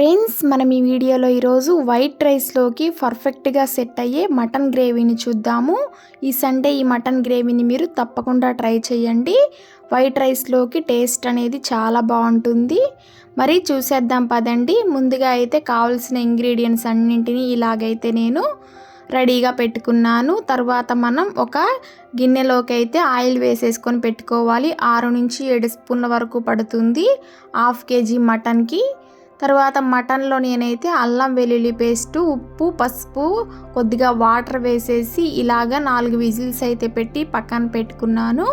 Friends మనం ఈ వీడియోలో ఈరోజు వైట్ రైస్లోకి పర్ఫెక్ట్గా సెట్ అయ్యే మటన్ గ్రేవీని చూద్దాము. ఈ సండే ఈ మటన్ గ్రేవీని మీరు తప్పకుండా ట్రై చేయండి. వైట్ రైస్లోకి టేస్ట్ అనేది చాలా బాగుంటుంది. మరి చూసేద్దాం పదండి. ముందుగా అయితే కావాల్సిన ఇంగ్రీడియంట్స్ అన్నింటినీ ఇలాగైతే నేను రెడీగా పెట్టుకున్నాను. తర్వాత మనం ఒక గిన్నెలోకి అయితే ఆయిల్ వేసేసుకొని పెట్టుకోవాలి. ఆరు నుంచి ఏడు స్పూన్ల వరకు పడుతుంది. హాఫ్ కేజీ మటన్కి తర్వాత మటన్లో నేనైతే అల్లం వెల్లుల్లి పేస్ట్ ఉప్పు పసుపు కొద్దిగా వాటర్ వేసేసి ఇలాగ నాలుగు విజిల్స్ అయితే పెట్టి పక్కన పెట్టుకున్నాను.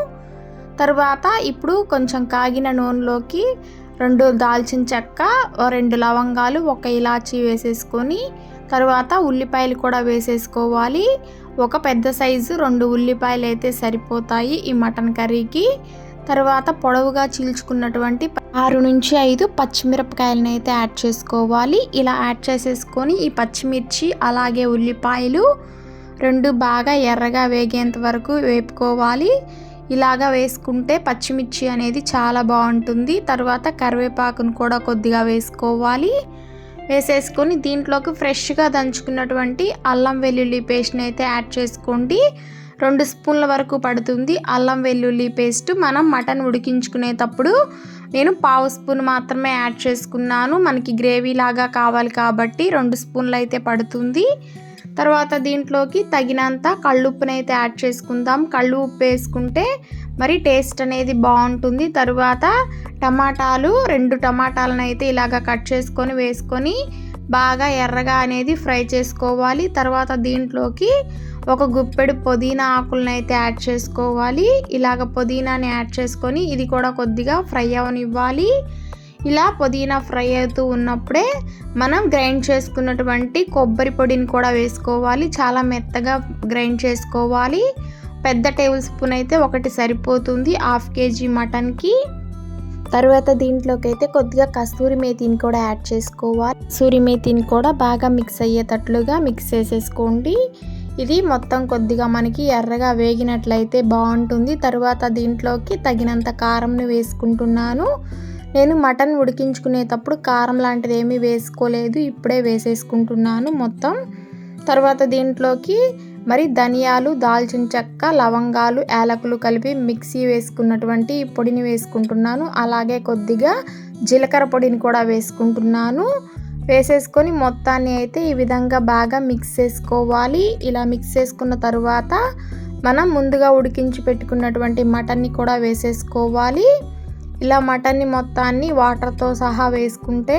తర్వాత ఇప్పుడు కొంచెం కాగిన నూనెలోకి రెండు దాల్చిన చెక్క రెండు లవంగాలు ఒక ఇలాచి వేసేసుకొని తర్వాత ఉల్లిపాయలు కూడా వేసేసుకోవాలి. ఒక పెద్ద సైజు రెండు ఉల్లిపాయలు అయితే సరిపోతాయి ఈ మటన్ కర్రీకి. తర్వాత పొడవుగా చీల్చుకున్నటువంటి ఆరు నుంచి ఐదు పచ్చిమిరపకాయలను అయితే యాడ్ చేసుకోవాలి. ఇలా యాడ్ చేసేసుకొని ఈ పచ్చిమిర్చి అలాగే ఉల్లిపాయలు రెండు బాగా ఎర్రగా వేగేంత వరకు వేపుకోవాలి. ఇలాగా వేసుకుంటే పచ్చిమిర్చి అనేది చాలా బాగుంటుంది. తర్వాత కరివేపాకును కూడా కొద్దిగా వేసుకోవాలి. వేసేసుకొని దీంట్లోకి ఫ్రెష్గా దంచుకున్నటువంటి అల్లం వెల్లుల్లి పేస్ట్ని అయితే యాడ్ చేసుకోండి. రెండు స్పూన్ల వరకు పడుతుంది. అల్లం వెల్లుల్లి పేస్ట్ మనం మటన్ ఉడికించుకునేటప్పుడు నేను పావు స్పూన్ మాత్రమే యాడ్ చేసుకున్నాను. మనకి గ్రేవీ లాగా కావాలి కాబట్టి రెండు స్పూన్లు అయితే పడుతుంది. తర్వాత దీంట్లోకి తగినంత కళ్ళుప్పుని అయితే యాడ్ చేసుకుందాం. కళ్ళు ఉప్పు వేసుకుంటే మరి టేస్ట్ అనేది బాగుంటుంది. తర్వాత టమాటాలు రెండు టమాటాలను అయితే ఇలాగ కట్ చేసుకొని వేసుకొని బాగా ఎర్రగా అనేది ఫ్రై చేసుకోవాలి. తర్వాత దీంట్లోకి ఒక గుప్పెడు పుదీనా ఆకులను అయితే యాడ్ చేసుకోవాలి. ఇలాగ పుదీనాని యాడ్ చేసుకొని ఇది కూడా కొద్దిగా ఫ్రై అవనివ్వాలి. ఇలా పుదీనా ఫ్రై అవుతూ ఉన్నప్పుడే మనం గ్రైండ్ చేసుకున్నటువంటి కొబ్బరి పొడిని కూడా వేసుకోవాలి. చాలా మెత్తగా గ్రైండ్ చేసుకోవాలి. పెద్ద టేబుల్ స్పూన్ అయితే ఒకటి సరిపోతుంది హాఫ్ కేజీ మటన్కి. తర్వాత దీంట్లోకి అయితే కొద్దిగా కస్తూరి మేతిని కూడా యాడ్ చేసుకోవాలి. కస్తూరి మేతిని కూడా బాగా మిక్స్ అయ్యేటట్లుగా మిక్స్ చేసేసుకోండి. ఇది మొత్తం కొద్దిగా మనకి ఎర్రగా వేగినట్లయితే బాగుంటుంది. తర్వాత దీంట్లోకి తగినంత కారంని వేసుకుంటున్నాను. నేను మటన్ ఉడికించుకునేటప్పుడు కారం లాంటిది ఏమీ వేసుకోలేదు. ఇప్పుడే వేసేసుకుంటున్నాను మొత్తం. తర్వాత దీంట్లోకి మరి ధనియాలు దాల్చిన చెక్క లవంగాలు యాలకులు కలిపి మిక్సీ వేసుకున్నటువంటి పొడిని వేసుకుంటున్నాను. అలాగే కొద్దిగా జీలకర్ర పొడిని కూడా వేసుకుంటున్నాను. వేసేసుకొని మొత్తాన్ని అయితే ఈ విధంగా బాగా మిక్స్ చేసుకోవాలి. ఇలా మిక్స్ చేసుకున్న తర్వాత మనం ముందుగా ఉడికించి పెట్టుకున్నటువంటి మటన్ని కూడా వేసేసుకోవాలి. ఇలా మటన్ని మొత్తాన్ని వాటర్తో సహా వేసుకుంటే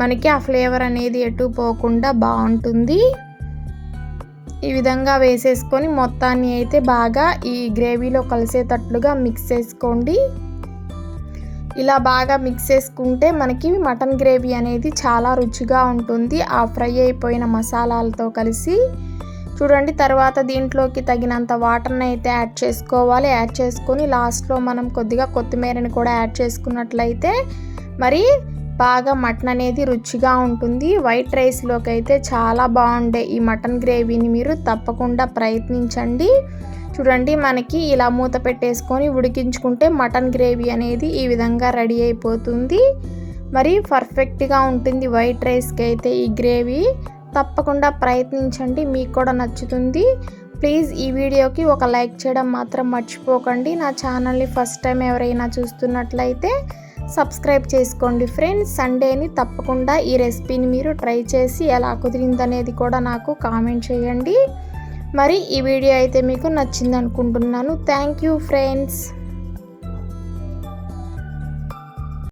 మనకి ఆ ఫ్లేవర్ అనేది ఎటు పోకుండా బాగుంటుంది. ఈ విధంగా వేసేసుకొని మొత్తాన్ని అయితే బాగా ఈ గ్రేవీలో కలిసేటట్లుగా మిక్స్ చేసుకోండి. ఇలా బాగా మిక్స్ చేసుకుంటే మనకి మటన్ గ్రేవీ అనేది చాలా రుచిగా ఉంటుంది. ఆ ఫ్రై అయిపోయిన మసాలాలతో కలిసి చూడండి తర్వాత దీంట్లోకి తగినంత వాటర్ని అయితే యాడ్ చేసుకోవాలి. యాడ్ చేసుకొని లాస్ట్లో మనం కొద్దిగా కొత్తిమీరని కూడా యాడ్ చేసుకున్నట్లయితే మరి బాగా మటన్ అనేది రుచిగా ఉంటుంది. వైట్ రైస్లోకి అయితే చాలా బాగుండే ఈ మటన్ గ్రేవీని మీరు తప్పకుండా ప్రయత్నించండి. చూడండి మనకి ఇలా మూత పెట్టేసుకొని ఉడికించుకుంటే మటన్ గ్రేవీ అనేది ఈ విధంగా రెడీ అయిపోతుంది. మరి పర్ఫెక్ట్గా ఉంటుంది వైట్ రైస్కి అయితే ఈ గ్రేవీ. తప్పకుండా ప్రయత్నించండి మీకు కూడా నచ్చుతుంది. ప్లీజ్ ఈ వీడియోకి ఒక లైక్ చేయడం మాత్రం మర్చిపోకండి. నా ఛానల్ని ఫస్ట్ టైం ఎవరైనా చూస్తున్నట్లయితే సబ్స్క్రైబ్ చేసుకోండి ఫ్రెండ్స్ సండేని తప్పకుండా ఈ రెసిపీని మీరు ట్రై చేసి ఎలా కుదిరిందనేది కూడా నాకు కామెంట్ చేయండి. మరి ఈ వీడియో అయితే మీకు నచ్చింది అనుకుంటున్నాను. Thank you friends